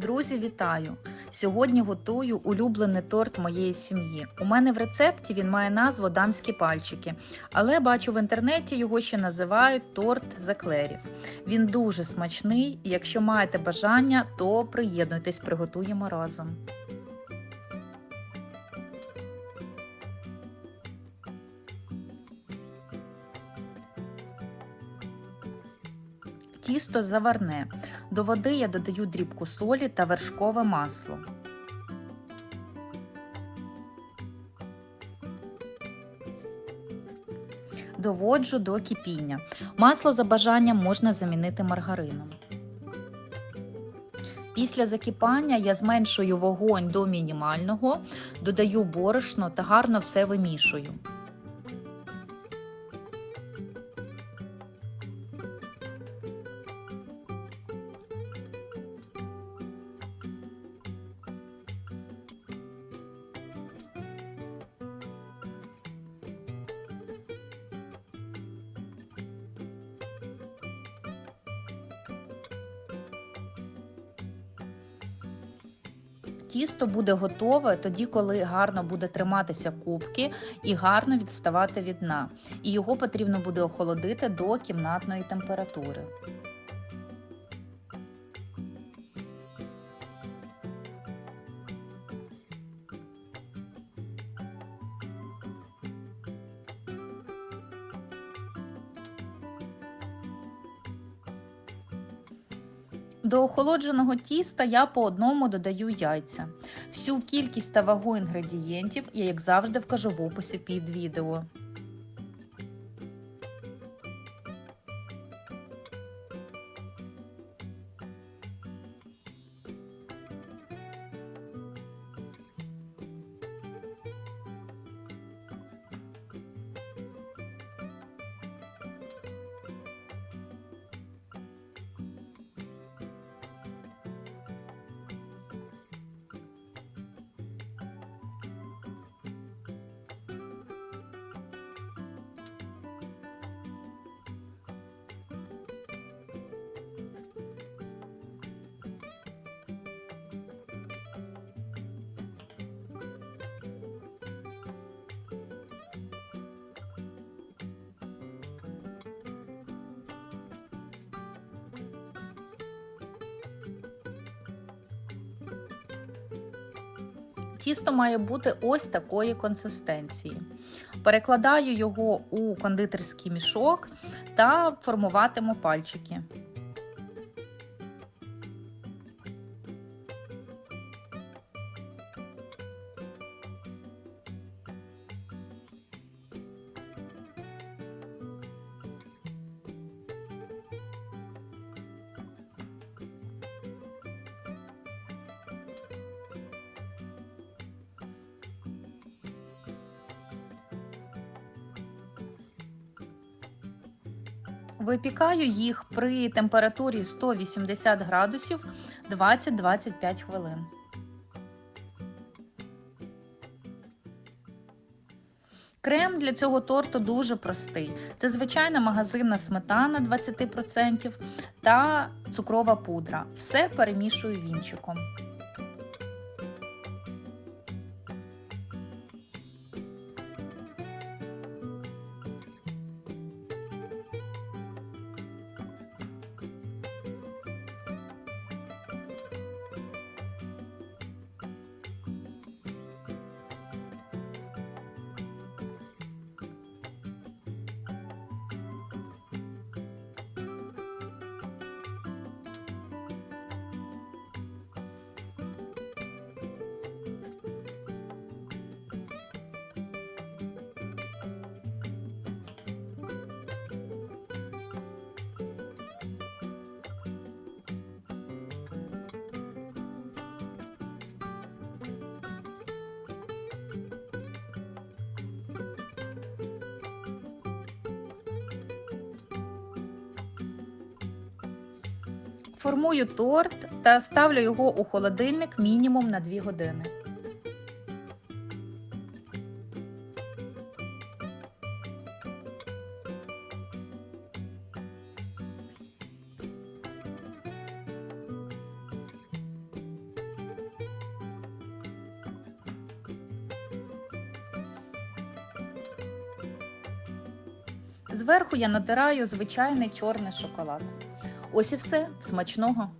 Друзі, вітаю! Сьогодні готую улюблений торт моєї сім'ї. У мене в рецепті він має назву дамські пальчики, але бачу в інтернеті його ще називають торт заклерів. Він дуже смачний, якщо маєте бажання, то приєднуйтесь, приготуємо разом. Тісто заварне. До води я додаю дрібку солі та вершкове масло. Доводжу до кипіння. Масло за бажанням можна замінити маргарином. Після закипання я зменшую вогонь до мінімального, додаю борошно та гарно все вимішую. Тісто буде готове тоді, коли гарно буде триматися кубки і гарно відставати від дна. І його потрібно буде охолодити до кімнатної температури. До охолодженого тіста я по одному додаю яйця. Всю кількість та вагу інгредієнтів я, як завжди, вкажу в описі під відео. Тісто має бути ось такої консистенції. Перекладаю його у кондитерський мішок та формуватиму пальчики. Випікаю їх при температурі 180 градусів 20-25 хвилин. Крем для цього торту дуже простий. Це звичайна магазинна сметана 20% та цукрова пудра. Все перемішую вінчиком. Формую торт та ставлю його у холодильник мінімум на 2 години. Зверху я натираю звичайний чорний шоколад. Ось і все смачного.